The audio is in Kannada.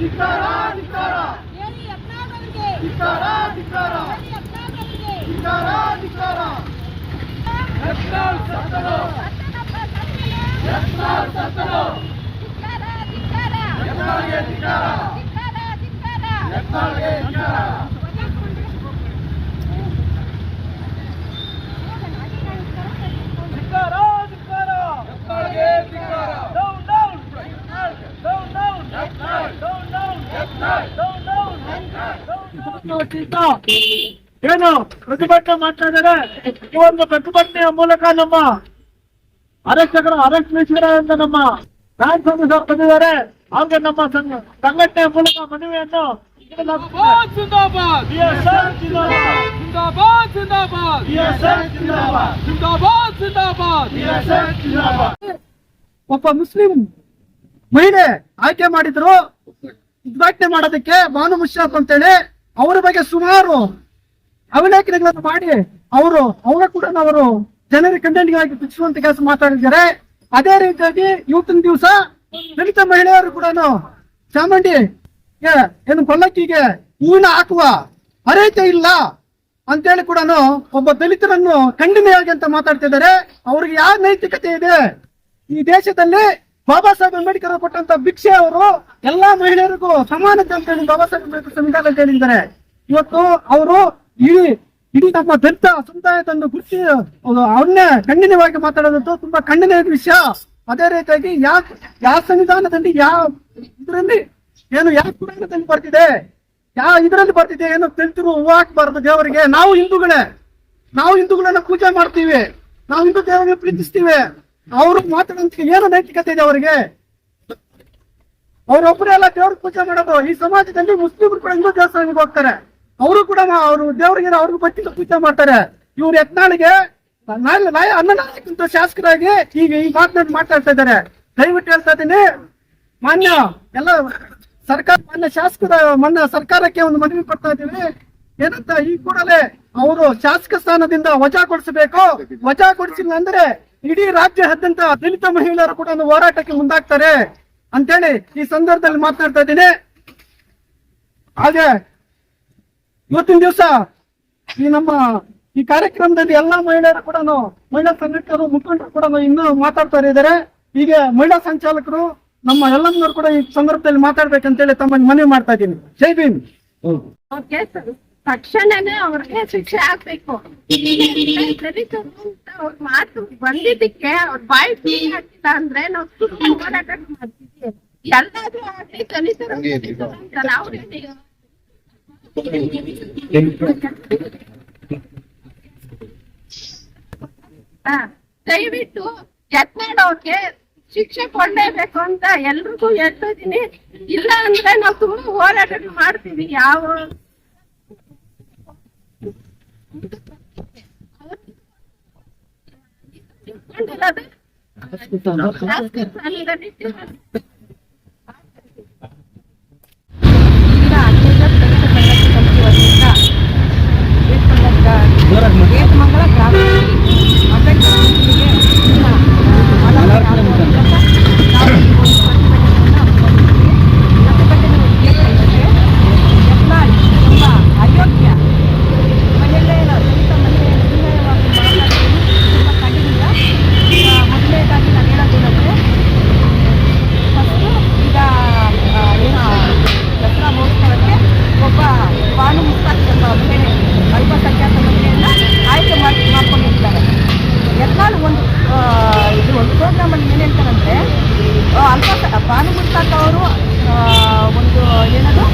ಧಿಕ್ಕಾರ ಏನು ಪ್ರತಿಭಟನೆ ಮಾಡ್ತಾ ಇದ್ದಾರೆ ಈ ಒಂದು ಪ್ರತಿಭಟನೆಯ ಮೂಲಕ ನಮ್ಮ ಅರೆಸ್ಟ್ ಆರಕ್ಷಿಸಿದ ನಮ್ಮ ಬ್ಯಾಂಕ್ ಸದಸ್ಯರು ಬಂದಿದ್ದಾರೆ. ಅವ್ರಿಗೆ ನಮ್ಮ ಸಂಘಟನೆ ಸಂಘಟನೆಯ ಮೂಲಕ ಮನವಿಯನ್ನು ಜಿಂದಾಬಾದ್. ಜಿಂದಾಬಾದ್ BSF ಜಿಂದಾಬಾದ್. ಜಿಂದಾಬಾದ್ ಜಿಂದಾಬಾದ್. BSF ಜಿಂದಾಬಾದ್. ಜಿಂದಾಬಾದ್ ಜಿಂದಾಬಾದ್. BSF ಜಿಂದಾಬಾದ್. ಒಬ್ಬ ಮುಸ್ಲಿಂ ಮಹಿಳೆ ಆಯ್ಕೆ ಮಾಡಿದ್ರು. ಉದ್ಘಾಟನೆ ಮಾಡೋದಕ್ಕೆ ಭಾನು ಮುಷರಫ್ ಅಂತೇಳಿ ಅವರ ಬಗ್ಗೆ ಸುಮಾರು ಅವಲೇಖನಗಳನ್ನು ಮಾಡಿ ಅವರು, ಅವರ ಕೂಡ ಅವರು ಜನರ ಕಂಟೆಂಟ್ಗಾಗಿ ಬಿಚ್ಚಿಸುವಂತ ಕೆಲಸ ಮಾತಾಡಿದ್ದಾರೆ. ಅದೇ ರೀತಿಯಾಗಿ ಇವತ್ತಿನ ದಿವಸ ದಲಿತ ಮಹಿಳೆಯರು ಕೂಡ ಚಾಮುಂಡಿ ಏನು ಪಲ್ಲಕ್ಕಿಗೆ ಹೂವಿನ ಹಾಕುವ ಅರ್ಹತೆ ಇಲ್ಲ ಅಂತೇಳಿ ಕೂಡ ಒಬ್ಬ ದಲಿತರನ್ನು ಖಂಡನೆಯಾಗಿ ಅಂತ ಮಾತಾಡ್ತಿದ್ದಾರೆ. ಅವ್ರಿಗೆ ಯಾವ ನೈತಿಕತೆ ಇದೆ? ಈ ದೇಶದಲ್ಲಿ ಬಾಬಾ ಸಾಹೇಬ್ ಅಂಬೇಡ್ಕರ್ ಕೊಟ್ಟಂತ ಭಿಕ್ಷೆ ಅವರು ಎಲ್ಲಾ ಮಹಿಳೆಯರಿಗೂ ಸಮಾನತೆ ಅಂತ ಹೇಳಿ ಬಾಬಾ ಸಾಹೇಬ್ ಅಂಬೇಡ್ಕರ್ ಸಂವಿಧಾನ ಹೇಳಿದ್ದಾರೆ. ಇವತ್ತು ಅವರು ಇಡೀ ಇಡೀ ನಮ್ಮ ದಲಿತ ತಂದು ಗುರುತಿ ಅವ್ರನ್ನೇ ಖಂಡನೀಯವಾಗಿ ಮಾತಾಡೋದಂತೂ ತುಂಬಾ ಖಂಡನೀಯ ವಿಷಯ. ಅದೇ ರೀತಿಯಾಗಿ ಯಾವ ಯಾವ ಸಂವಿಧಾನದಲ್ಲಿ ಯಾವ ಇದರಲ್ಲಿ ಏನು ಯಾವ ಪುರಾಣದಲ್ಲಿ ಬರ್ತಿದೆ ಯಾವ ಇದರಲ್ಲಿ ಬರ್ತಿದೆ ಏನು ತಿಳಿತಿರು ಹೂವು ಹಾಕ್ಬಾರ್ದು ದೇವರಿಗೆ. ನಾವು ಹಿಂದೂಗಳೇ, ನಾವು ಹಿಂದೂಗಳನ್ನ ಪೂಜೆ ಮಾಡ್ತೀವಿ. ನಾವು ಹಿಂದೂ ದೇವರಿಗೆ ಪ್ರೀತಿಸ್ತೀವಿ. ಅವರು ಮಾತಾಡೋದಕ್ಕೆ ಏನು ನೈತಿಕತೆ ಇದೆ ಅವರಿಗೆ. ಅವರೊಬ್ಬರೇ ಎಲ್ಲ ದೇವ್ರ ಪೂಜೆ ಮಾಡೋದು. ಈ ಸಮಾಜದಲ್ಲಿ ಮುಸ್ಲಿಮರು ಕೂಡ ಹಿಂದೂ ದೇವಸ್ಥಾನಕ್ಕೆ ಹೋಗ್ತಾರೆ. ಅವರು ಕೂಡ ಅವರು ದೇವರಿಗೆ ಅವ್ರಿಗೂ ಬಚ್ಚಿಟ್ಟು ಪೂಜೆ ಮಾಡ್ತಾರೆ. ಇವ್ರು ಯತ್ನಾಳಿಗೆ ನಾಳೆ ಅನ್ನನಾಯಕಂತ ಶಾಸಕರಾಗಿ ಈಗ ಈ ಮಾತನಾಡಿ ಮಾತಾಡ್ತಾ ಇದ್ದಾರೆ. ದಯವಿಟ್ಟು ಹೇಳ್ತಾ ಇದ್ದೀನಿ. ಮಾನ್ಯ, ಎಲ್ಲ ಸರ್ಕಾರ, ಮಾನ್ಯ ಶಾಸಕರ, ಮಾನ್ಯ ಸರ್ಕಾರಕ್ಕೆ ಒಂದು ಮನವಿ ಕೊಡ್ತಾ ಇದ್ದೀವಿ ಏನಂತ, ಈ ಕೂಡಲೇ ಅವರು ಶಾಸಕ ಸ್ಥಾನದಿಂದ ವಜಾ ಕೊಡಿಸಬೇಕು. ವಜಾ ಕೊಡಿಸಿಲ್ಲ ಅಂದ್ರೆ ಇಡೀ ರಾಜ್ಯಾದ್ಯಂತ ದಲಿತ ಮಹಿಳೆಯರು ಕೂಡ ಒಂದು ಹೋರಾಟಕ್ಕೆ ಮುಂದಾಗ್ತಾರೆ ಅಂತೇಳಿ ಈ ಸಂದರ್ಭದಲ್ಲಿ ಮಾತನಾಡ್ತಾ ಇದ್ದೀನಿ. ಹಾಗೆ ಇವತ್ತಿನ ದಿವಸ ಈ ನಮ್ಮ ಈ ಕಾರ್ಯಕ್ರಮದಲ್ಲಿ ಎಲ್ಲಾ ಮಹಿಳೆಯರು ಕೂಡ ಮಹಿಳಾ ಸಂಘಟಕರು ಮುಖಂಡರು ಕೂಡ ಇನ್ನೂ ಮಾತಾಡ್ತಾ ಇದ್ದಾರೆ. ಹೀಗೆ ಮಹಿಳಾ ಸಂಚಾಲಕರು ನಮ್ಮ ಎಲ್ಲಮ್ಮನವರು ಕೂಡ ಈ ಸಂದರ್ಭದಲ್ಲಿ ಮಾತಾಡ್ಬೇಕಂತೇಳಿ ತಮ್ಮ ಮನವಿ ಮಾಡ್ತಾ ಇದ್ದೀನಿ. ಜೈ ಭೀಮ್. ತಕ್ಷಣನೇ ಅವ್ರಿಗೆ ಶಿಕ್ಷೆ ಆಗ್ಬೇಕು. ಅವ್ರ ಮಾತು ಬಂದಿದ್ದಕ್ಕೆ ಅವ್ರ ಬಾಯಿ ಹಾಕಿಲ್ಲ ಅಂದ್ರೆ ನಾವು ಹೋರಾಟ ಮಾಡ್ತಿದ್ವಿ ಎಲ್ಲಾದ್ರೂ ಆಗ್ಲಿ ಹಾ, ದಯವಿಟ್ಟು ಅವ್ರಿಗೆ ಶಿಕ್ಷೆ ಕೊಡ್ಲೇಬೇಕು ಅಂತ ಎಲ್ರಿಗೂ ಹೇಳ್ತಾ ಇದೀನಿ ಇಲ್ಲ ಅಂದ್ರೆ ನಾವು ತುಂಬಾ ಹೋರಾಟ ಮಾಡ್ತೀವಿ. ಯಾವ لا ಅಂತಕ್ಕಂಥವರು ಒಂದು ಏನದು